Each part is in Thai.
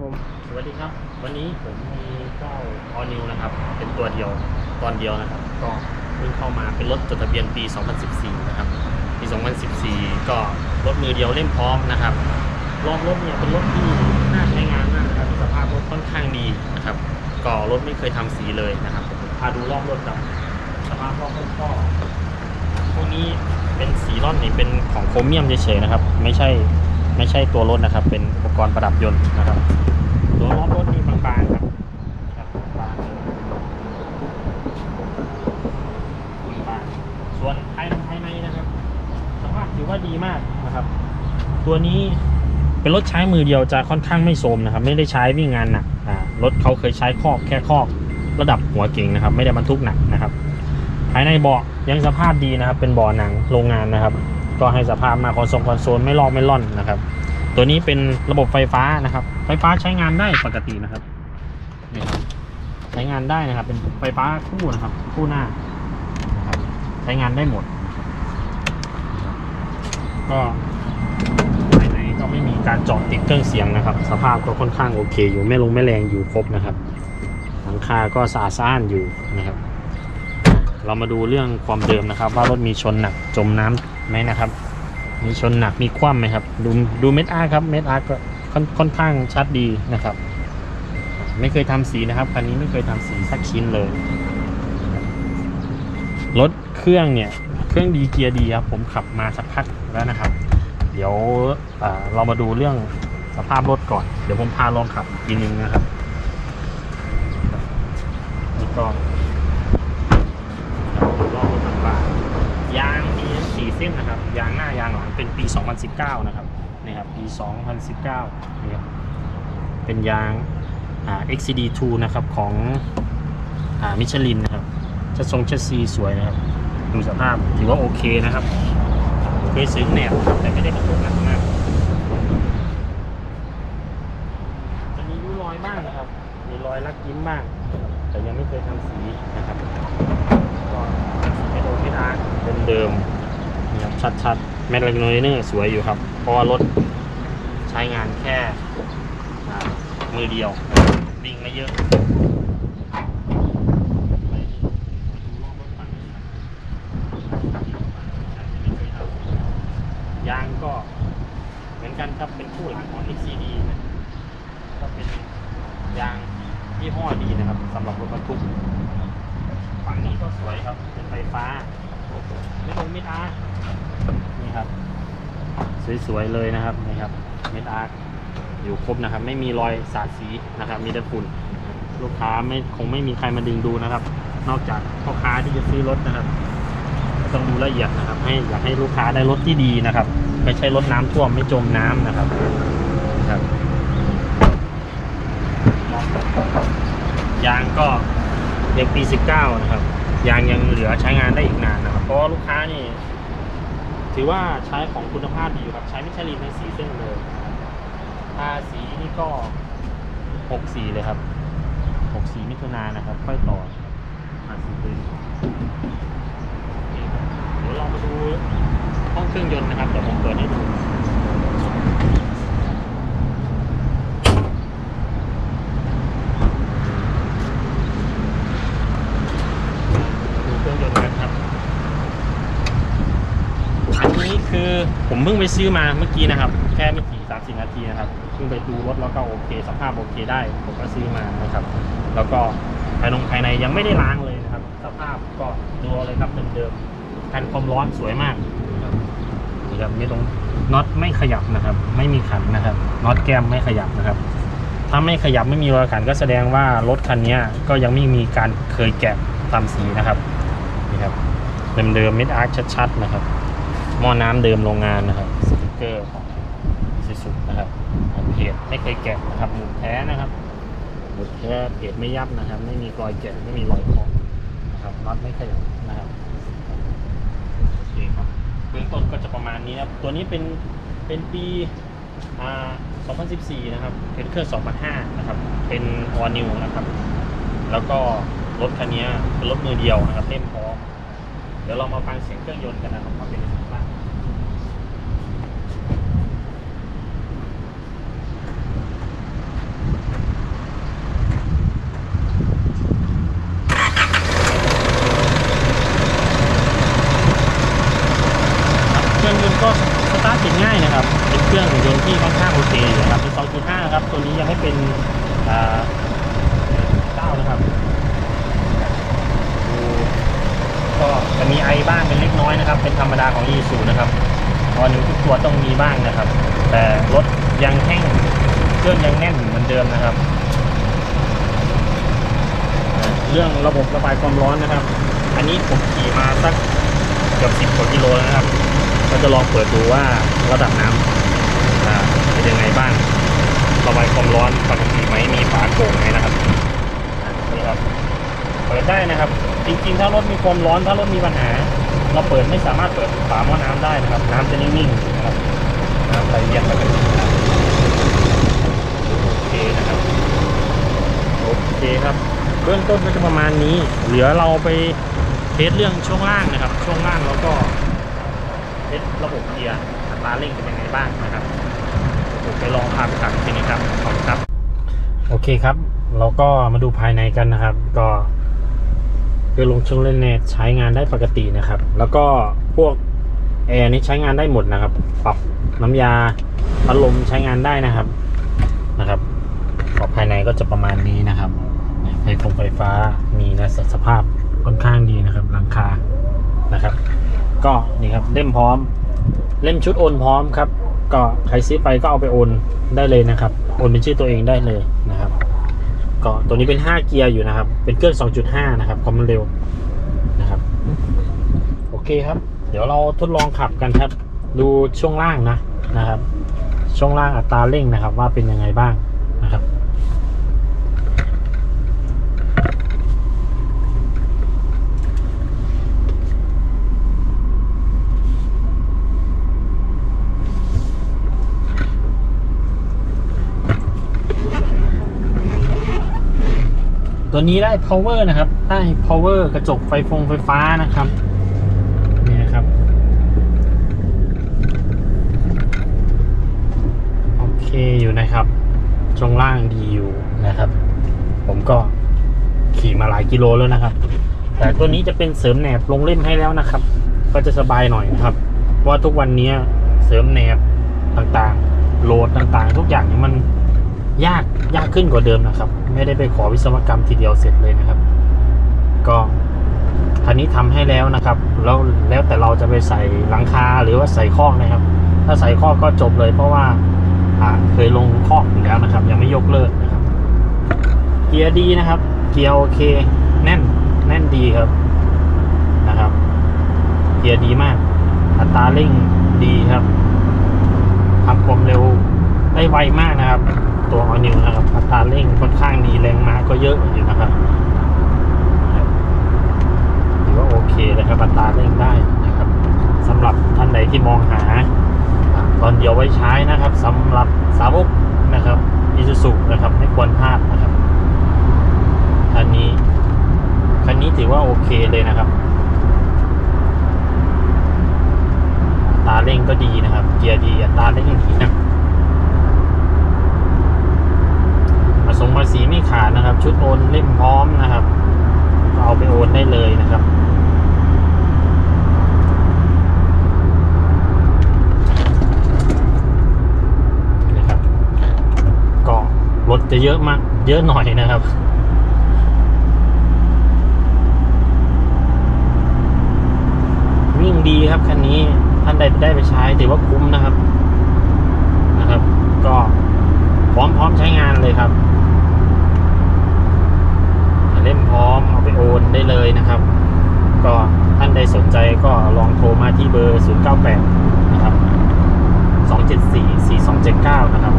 ผมสวัสดีครับ วันนี้ผมมีเจ้าออนิวนะครับ เป็นตัวเดียวตอนเดียวนะครับ ก็เพิ่งเข้ามาเป็นรถจดทะเบียนปี 2014 นะครับ ปี 2014 ก็รถมือเดียวเล่มพร้อมนะครับรอบรถเนี่ยเป็นรถที่น่าใช้งานมากนะครับสภาพรถค่อนข้างดีนะครับ ก็รถไม่เคยทำสีเลยนะครับพาดูรอบรถกับสภาพรอบรถก็พวกนี้เป็นสีร่อนนี่เป็นของโครเมียมเฉยๆนะครับ ไม่ใช่ ไม่ใช่ตัวรถนะครับ เป็นอุปกรณ์ประดับยนต์นะครับตัวรอบรถนี่บางๆครับครับบางเลยบางส่วนภายในภายในนะครับสภาพถือว่าดีมากนะครับ ตัวนี้เป็นรถใช้มือเดียวจะค่อนข้างไม่โทรมนะครับ ไม่ได้ใช้วิ่งงานหนักอ่ารถเขาเคยใช้คอกแค่คอกระดับหัวเก่งนะครับ ไม่ได้บรรทุกหนักนะครับ ภายในเบาะยังสภาพดีนะครับ เป็นเบาะหนังโรงงานนะครับ ก็ให้สภาพมาคอนโซลคอนโซลไม่ลอกไม่ล่อนนะครับ ตัวนี้เป็นระบบไฟฟ้านะครับ ไฟฟ้าใช้งานได้ปกตินะครับนี่ครับ ใช้งานได้นะครับ เป็นไฟฟ้าคู่นะครับ คู่หน้านะครับ ใช้งานได้หมด ก็ภายในก็ไม่มีการจาะติดเครื่องเสียงนะครับ สภาพก็ค่อนข้างโอเค อยู่ไม่ลงไม่แรงอยู่ครบนะครับหลังคาก็สะอาดสะอ้านอยู่นะครับ เรามาดูเรื่องความเดิมนะครับ ว่ารถมีชนหนักจมน้ำไหมนะครับ มีชนหนักมีคว่ำไหมครับ ดูดูเม็ดอาร์ครับ เม็ดอาร์ก็ค่อนค่อนข้างชัดดีนะครับ ไม่เคยทำสีนะครับคันนี้ไม่เคยทำสีสักชิ้นเลย รถเครื่องเนี่ย เครื่องดีเกียร์ดีครับ ผมขับมาสักพักแล้วนะครับ เดี๋ยวอ่าเรามาดูเรื่องสภาพรถก่อน เดี๋ยวผมพาลองขับอีกนึงนะครับนี่ก็รอบรถต่างๆยาง เส้นนะครับยางหน้ายางหลังเป็นปี 2019 นะครับนี่ครับปี 2019นี่ครับเป็นยางอ่า XCD2 นะครับของอ่ามิชลินนะครับจะทรงเชสซีสวยนะครับ ดูสภาพถือว่าโอเคนะครับ เคยซื้อแนบครับแต่ไม่ได้บรรทุกหนักมากจะมีริ้วรอยบ้างนะครับ มีรอยลักยิ้มบ้างนะครับแต่ยังไม่เคยทำสีนะครับ ก็ไม่โดนไม่อาร์ตเดิมๆนี่ครับ ชัดๆแมทเลนโนเนอร์สวยอยู่ครับเพราะว่ารถใช้งานแค่มือเดียววิ่งไม่เยอะไปดูรอบรถฝั่งนี้ครับยางก็เหมือนกันครับเป็นคู่หลังของ XCD นะก็เป็นยางยี่ห้อดีนะครับสำหรับรถบรรทุก ฝั่งนี้ก็สวยครับ เป็นไฟฟ้า ไม่ลงมิดอาร์นี่ครับ สวยๆเลยนะครับนี่ครับเมิดอาร์คอยู่ครบนะครับ ไม่มีรอยสาดสีนะครับ มีแต่ฝุ่นลูกค้าไม่คงไม่มีใครมาดึงดูนะครับ นอกจากพ่อค้าที่จะซื้อรถนะครับต้องดูละเอียดนะครับ ให้อยากให้ลูกค้าได้รถที่ดีนะครับ ไม่ใช่รถน้ำท่วมไม่จมน้ำนะครับนะครับยางก็ยังปี 19 นะครับยางยังเหลือใช้งานได้อีกนานนะครับ เพราะลูกค้านี่ ถือว่าใช้ของคุณภาพดีอยู่ครับ ใช้มิชลินทั้งสีเส้นเลยทาสีนี่ก็หกสีเลยครับหกสีมิถุนายนนะครับ ค่อยต่อทาสีปืนโอเคครับเดี๋ยวลองมาดูห้องเครื่องยนต์นะครับเดี๋ยวผมเปิดให้ดูเครื่องยนต์กันครับ อันนี้คือผมเพิ่งไปซื้อมาเมื่อกี้นะครับ แค่ไม่กี่สามสิบนาทีนะครับเพิ่งไปดูรถแล้วก็โอเค สภาพโอเคได้ผมก็ซื้อมานะครับ แล้วก็ภายนงภายในยังไม่ได้ล้างเลยนะครับ สภาพก็ดูเอาเลยครับเดิมๆกันความร้อนสวยมากนะครับนี่ครับไม่ตรงน็อตไม่ขยับนะครับ ไม่มีขันนะครับน็อตแก้มไม่ขยับนะครับ ถ้าไม่ขยับไม่มีรอยขันก็แสดงว่ารถคันนี้ก็ยังไม่มีการเคยแกะทำสีนะครับนี่ครับเดิมๆมิดอาร์คชัดๆนะครับ หม้อน้ำเดิมโรงงานนะครับสติกเกอร์ของซิสุนะครับเพจไม่เคยแกะนะครับหมุดแท้นะครับหมุดแท้เพจไม่ยับนะครับ ไม่มีรอยแกะไม่มีรอยเคาะนะครับน็อตไม่ขยับนะครับโอเคครับเบื้องต้นก็จะประมาณนี้ครับตัวนี้เป็นเป็นปีอ่า2014 นะครับเป็นเครื่อง2005 นะครับ เป็นออนิวนะครับ แล้วก็รถคันนี้เป็นรถมือเดียวนะครับเล่มพร้อมเดี๋ยวเรามาฟังเสียงเครื่องยนต์กันนะครับ ยนต์ก็สตาร์ทติดง่ายนะครับ เป็นเครื่องยนต์ที่ค่อนข้างโอเคนะครับเป็น 2.5 นะครับ ตัวนี้ยังให้เป็นอ่าเก้านะครับก็จะมีไอบ้างเป็นเล็กน้อยนะครับ เป็นธรรมดาของอีสูนะครับตอนนี้ทุกตัวต้องมีบ้างนะครับ แต่รถยังแห้งเครื่องยังแน่นเหมือนเดิมนะครับ เรื่องระบบระบายความร้อนนะครับ อันนี้ผมขี่มาสักเกือบสิบกว่ากิโลนะครับ ก็จะลองเปิดดูว่าระดับน้ำอ่าเป็นยังไงบ้างระบายความร้อนปกติไหมมีฝาโก่งไหมนะครับนี่ครับเปิดได้นะครับ จริงๆ ถ้ารถมีความร้อนถ้ารถมีปัญหา เราเปิดไม่สามารถเปิดฝาหม้อน้ำได้นะครับ น้ำจะนิ่งๆนะครับน้ำไหลเวียนปกตินะครับโอเคนะครับโอเคครับเบื้องต้นก็จะประมาณนี้ เหลือเราไปเทสเรื่องช่วงล่างนะครับ ช่วงล่างแล้วก็ เทสระบบเกียร์อัตราเร่งเป็นยังไงบ้างนะครับผมไปลองพาไปขับทีนี้ครับขอบคุณครับโอเคครับ เราก็มาดูภายในกันนะครับ ก็คือลงช่วงเล่นเนตใช้งานได้ปกตินะครับ แล้วก็พวกแอร์นี่ใช้งานได้หมดนะครับ ปรับน้ำยาพัดลมใช้งานได้นะครับนะครับก็ภายในก็จะประมาณนี้นะครับไฟฟงไฟฟ้ามีนะสภาพค่อนข้าง ก็นี่ครับเล่มพร้อม เล่มชุดโอนพร้อมครับ ก็ใครซื้อไปก็เอาไปโอนได้เลยนะครับ โอนเป็นชื่อตัวเองได้เลยนะครับ ก็ตัวนี้เป็น 5 เกียร์อยู่นะครับ เป็นเครื่อง 2.5 นะครับความเร็วนะครับโอเคครับ เดี๋ยวเราทดลองขับกันครับ ดูช่วงล่างนะนะครับ ช่วงล่างอัตราเร่งนะครับ ว่าเป็นยังไงบ้าง ตัวนี้ได้ power นะครับ ได้ power กระจกไฟฟงไฟฟ้านะครับ นี่นะครับ โอเคอยู่นะครับ ช่วงล่างดีอยู่นะครับ ผมก็ขี่มาหลายกิโลแล้วนะครับ แต่ตัวนี้จะเป็นเสริมแหนบลงเล่มให้แล้วนะครับ ก็จะสบายหน่อยนะครับเพราะว่าทุกวันนี้เสริมแหนบต่างๆ โหลดต่างๆ ทุกอย่างนี้มัน ยากยากขึ้นกว่าเดิมนะครับ ไม่ได้ไปขอวิศวกรรมทีเดียวเสร็จเลยนะครับ ก็คันนี้ทำให้แล้วนะครับแล้วแล้วแต่เราจะไปใส่หลังคาหรือว่าใส่คอนะครับ ถ้าใส่คอก็จบเลย เพราะว่าเคยลงคออยู่แล้วนะครับ ยังไม่ยกเลิกนะครับ เกียร์ดีนะครับ เกียร์โอเคแน่นแน่นดีครับนะครับ เกียร์ดีมาก อัตราเร่งดีครับทำความเร็วได้ไวมากนะครับ ตัวออนิวนะครับอัตราเร่งค่อนข้างดีแรงม้าก็เยอะอยู่นะครับถือว่าโอเคเลยครับอัตราเร่งได้นะครับสำหรับท่านใดที่มองหา ตอนเดียวไว้ใช้นะครับสำหรับสาวกนะครับอิซูซุนะครับไม่ควรพลาดนะครับคันนี้คันนี้ถือว่าโอเคเลยนะครับตราเร่งก็ดีนะครับ เกียร์ดีอัตราเร่งดีนะ สมภาษีไม่ขาดนะครับ ชุดโอนเล่มพร้อมนะครับ เอาไปโอนได้เลยนะครับนะครับก็รถจะเยอะมากเยอะหน่อยนะครับวิ่งดีครับคันนี้ท่านใดได้ไปใช้ถือว่าคุ้มนะครับนะครับ ก็พร้อมพร้อมใช้งานเลยครับ เล่มพร้อมเอาไปโอนได้เลยนะครับ ก็ท่านใดสนใจก็ลองโทรมาที่เบอร์ 098 นะครับ 274 4279 นะครับ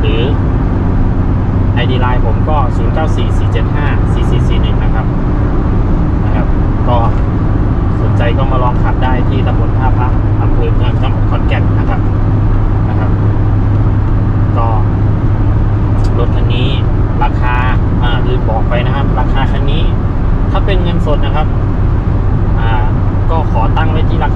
หรือ ID Line ผมก็ 094 475 4441 นะครับนะครับ ก็สนใจก็มาลองขับได้ที่ตำบลท่าพระอำเภอเมืองจังหวัดขอนแก่นนะครับนะครับ ก็รถคันนี้ราคา อ่าลืมบอกไปนะครับ ราคาคันนี้ ถ้าเป็นเงินสดนะครับ อ่า ก็ขอตั้งไว้ที่ราคา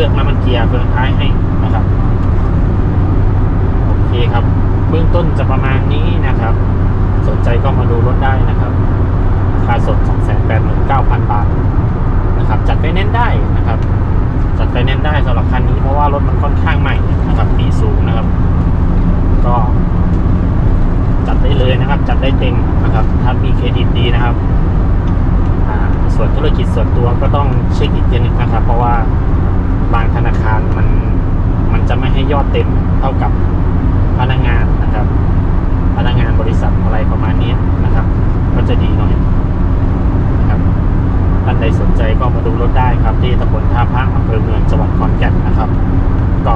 ครื่องน้ำมันเกียร์เฟืองท้ายให้นะครับโอเคครับ เบื้องต้นจะประมาณนี้นะครับ สนใจก็มาดูรถได้นะครับค่าสด 289,000 บาทนะครับ จัดไฟแนนซ์ได้นะครับ จัดไฟแนนซ์ได้สำหรับคันนี้เพราะว่ารถมันค่อนข้างใหม่ ใดสนใจก็มาดูรถได้ครับ ที่ตำบลท่าพระอำเภอเมืองจังหวัดขอนแก่นนะครับก็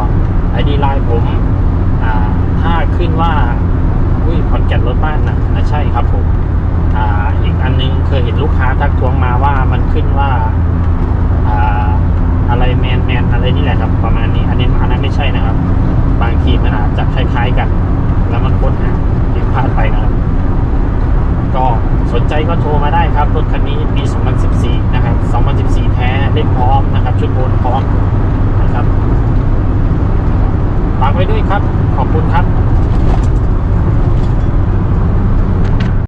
ไอดีไลน์ผมถ้าขึ้นว่าอุ้ยขอนแก่นรถบ้านนะนะใช่ครับผมอ่าอีกอันนึงเคยเห็นลูกค้าทักทวงมาว่ามันขึ้นว่าอ่าอะไรแมนแมนอะไรนี่แหละครับประมาณนี้อันนี้อันนั้นไม่ใช่นะครับ บางทีมันอาจจะคล้ายๆกัน แล้วมันค้นหาผิดพลาดไปนะครับก็ สนใจก็โทรมาได้ครับ รถคันนี้ปี 2014 นะครับ 2014 แท้เล่นพร้อมนะครับ ชุดโอนพร้อมนะครับฝากไว้ด้วยครับ ขอบคุณครับ